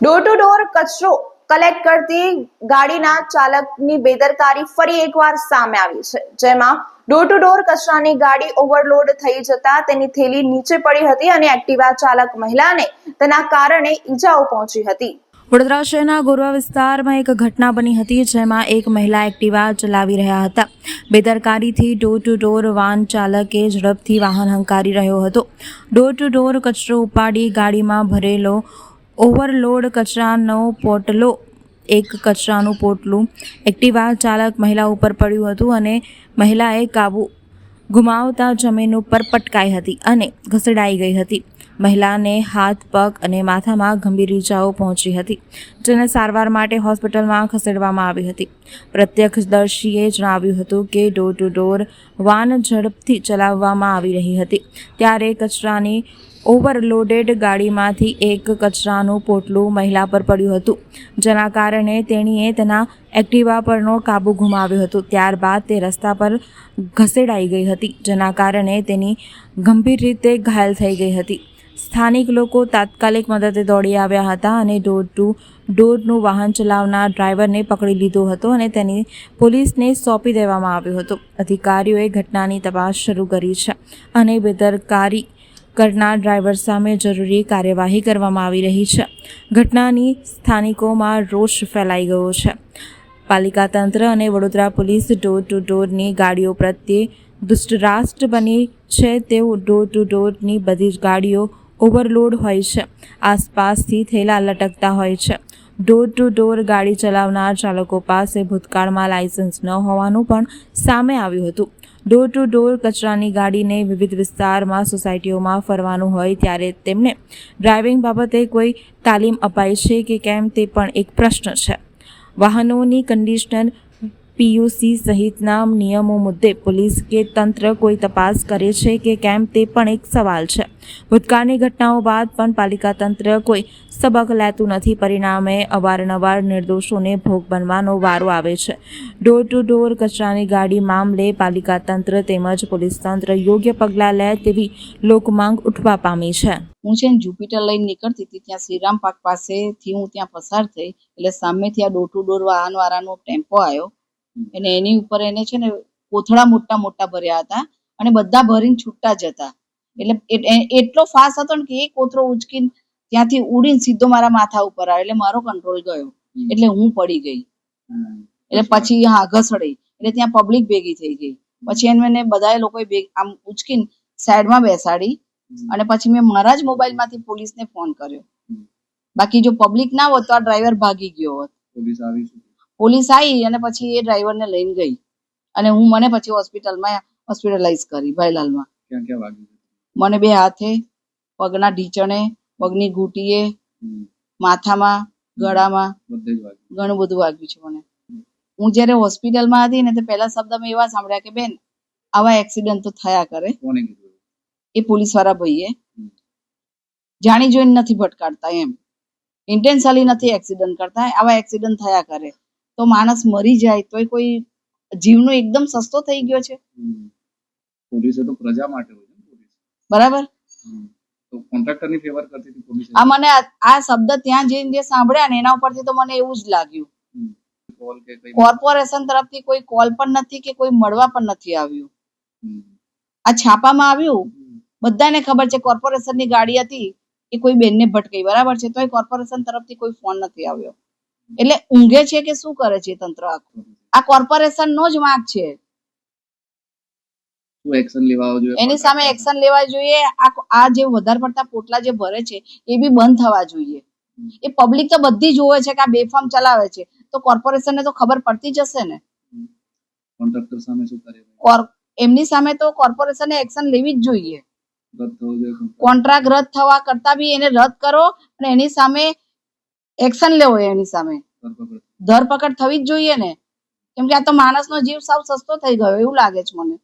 Door to door કચરો collect કરતી ગાડીના ચાલકની બેદરકારી ફરી એકવાર સામે આવી છે. જેમાં ડોર ટુ ડોર કચરાની ગાડી ઓવરલોડ થઈ જતા તેની થેલી નીચે પડી હતી અને એક્ટિવા ચાલક મહિલાને તેના કારણે ઈજાઓ પહોંચી હતી. વડોદરા શહેરના ગોરવા વિસ્તારમાં એક ઘટના બની હતી જેમાં એક મહિલા એક્ટિવા ચલાવી રહ્યા હતા. બેદરકારીથી ડોર ટુ ડોર વાહન ચાલકે ઝડપથી વાહન હંકારી રહ્યો હતો. ડોર ટુ ડોર કચરો ઉપાડી ગાડીમાં ભરેલો ઓવરલોડ કચરાનો પોટલો, એક કચરાનું પોટલું. એક્ટિવા ચાલક મહિલા ઉપર પડ્યું હતું અને મહિલાએ કાબુ ગુમાવતા જમીન ઉપર પટકાઈ હતી અને ઘસડાઈ ગઈ હતી. મહિલાને હાથ, પગ અને માથામાં ગંભીર ઈજાઓ પહોંચી હતી, જેને સારવાર માટે હોસ્પિટલમાં ખસેડવામાં આવી હતી. પ્રત્યક્ષદર્શીએ જણાવ્યું હતું કે ડોર ટુ ડોર વાન ઝડપથી ચલાવવામાં આવી રહી હતી. ત્યારે કચરાની ઓવરલોડેડ ગાડીમાંથી એક કચરાનું પોટલું મહિલા પર પડ્યું હતું. જેના કારણે તેણીએ તેના એક્ટિવા પરનો કાબુ ગુમાવ્યો હતો. ત્યારબાદ તે રસ્તા પર ઘસેડાઈ ગઈ હતી, જેના કારણે તેની ગંભીર રીતે ઘાયલ થઈ ગઈ હતી. સ્થાનિક લોકો તાત્કાલિક મદદે દોડી આવ્યા હતા અને ડોર ટુ ડોરનું વાહન ચલાવનાર ડ્રાઈવરને પકડી લીધો હતો અને તેની પોલીસને સોંપી દેવામાં આવ્યો હતો. અધિકારીઓએ ઘટનાની તપાસ શરૂ કરી છે અને બેદરકારી કરનાર ડ્રાઈવર સામે જરૂરી કાર્યવાહી કરવામાં આવી રહી છે. ઘટનાની સ્થાનિકોમાં રોષ ફેલાઈ ગયો છે. પાલિકા તંત્ર અને વડોદરા પોલીસ ડોર ટુ ડોરની ગાડીઓ પ્રત્યે દુષ્ટરાષ્ટ્ર બની છે તેવું ડોર ટુ ડોરની બધી જ ગાડીઓ ઓવરલોડ હોય છે. આસપાસથી થેલા લટકતા હોય છે. ડોર ટુ ડોર ગાડી ચલાવનાર ચાલકો પાસે ભૂતકાળમાં લાયસન્સ ન હોવાનું પણ સામે આવ્યું હતું. ડોર ટુ ડોર કચરાની ગાડીને વિવિધ વિસ્તારમાં સોસાયટીઓમાં ફરવાનું હોય ત્યારે તેમને ડ્રાઇવિંગ બાબતે કોઈ તાલીમ અપાય છે કે કેમ તે પણ એક પ્રશ્ન છે. વાહનોની કન્ડિશનર પીયુસી સહિતના નિયમો મુદ્દે પોલીસ કે તંત્ર કોઈ તપાસ કરે છે કે કેમ તે પણ એક સવાલ છે. ભૂતકાળની ઘટનાઓ બાદ પણ પાલિકા તંત્ર કોઈ સબક લેતું નથી. પરિણામે અવારનવાર નિર્દોષોને ભોગ બનવાનો વારો આવે છે. ડોર ટુ ડોર કચરાની ગાડી મામલે પાલિકા તંત્ર તેમજ પોલીસ તંત્ર યોગ્ય પગલાં લે તેવી લોકમાંગ ઉઠવા પામી છે. હું છે જુપિટર લઈને નીકળતી હતી ત્યાં શ્રીરામ પાર્ક પાસેથી હું ત્યાં પસાર થઈ એટલે સામેથી આ ડોર ટુ ડોર વાહન વાળાનો ટેમ્પો આવ્યો. અને એની ઉપર એને છે ને કોથળા મોટા મોટા ભર્યા હતા અને બધા ભરીને છૂટતા જ હતા. એટલે એટલો ફાસ્ટ હતો ને કે એ કોથળો ઉચકીને ત્યાંથી ઉડીને સીધો મારા માથા ઉપર આવ્યો. એટલે મારો કંટ્રોલ ગયો. એટલે હું પડી ગઈ. એટલે પછી હા ઘસડી. એટલે ત્યાં પબ્લિક ભેગી થઈ ગઈ. પછી એને મને બધા લોકોએ ભેગ- આમ ઉચકીને સાઈડમાં બેસાડી અને પછી મેં મારા જ મોબાઈલમાંથી પોલીસને ફોન કર્યો. બાકી જો પબ્લિક ના હોત તો આ ડ્રાઈવર ભાગી ગયો હોત. પોલીસ આવી પોલીસ આવી અને પછી એ ડ્રાઈવરને લઈને ગઈ. અને હું મને પછી હોસ્પિટલમાં હોસ્પિટલાઇઝ કરી ભાઈલાલમાં. ક્યાં ક્યાં વાગ્યું મને બે હાથે પગના ઢીચણે પગની ઘૂંટીએ. માથામાં ગળામાં ઘણું બધું વાગ્યું છે મને. હું જ્યારે હોસ્પિટલમાં હતી ને તો પહેલા શબ્દ મેં એવા સાંભળ્યા કે બેન આવા એક્સિડન્ટ તો થયા કરે. એ? પોલીસવાળા ભાઈએ. જાણી જોઈને નથી ભટકાડતા એમ. ઇન્ટેન્શનલી નથી એક્સિડન્ટ કરતા. આવા એક્સિડન્ટ થયા કરે. તો માણસ મરી જાય તોય કોઈ જીવનો એકદમ સસ્તો થઈ ગયો છે. પોલીસે તો પ્રજા માટે હોય બરાબર? કોન્ટ્રાક્ટરની ફેવર કરતી હતી પોલીસ? આ મને આ- શબ્દ ત્યાં જઈને જે સાંભળ્યા ને એના ઉપરથી તો મને એવું જ લાગ્યું. કોર્પોરેશન તરફથી કોઈ કોલ પણ નથી કે કોઈ મળવા પણ નથી આવ્યું. આ છાપામાં આવ્યું? બધાને ખબર છે કોર્પોરેશનની ગાડી હતી એ કોઈ બેનને ભટકાઈ. બરાબર છે? તોય કોર્પોરેશન તરફથી કોઈ ફોન નથી આવ્યો. એટલે ઊંઘે છે કે શું કરે છે તંત્ર આખું? આ કોર્પોરેશન નો જ વાંક છે. એક્શન લેવા આવજો એની સામે એક્શન લેવા જોઈએ. આ આ જે વધારે પડતા પોટલા જે ભરે છે એ બી બંધ થવા જોઈએ. એ પબ્લિક તો બધી જોવે છે કે આ બેફામ ચલાવે છે. તો કોર્પોરેશનને તો ખબર પડતી જ હશે ને કોન્ટ્રાક્ટર સામે શું કરે? એમની સામે તો કોર્પોરેશને એક્શન લેવી જ જોઈએ. કોન્ટ્રાક્ટ રદ થવા કરતા બી એને રદ કરો અને એની સામે એક્શન લેવો એની સામે. ધરપકડ. થવી જ જોઈએ ને. કેમ કે આ તો માણસનો જીવ સાવ સસ્તો થઈ ગયો એવું લાગે છે મને.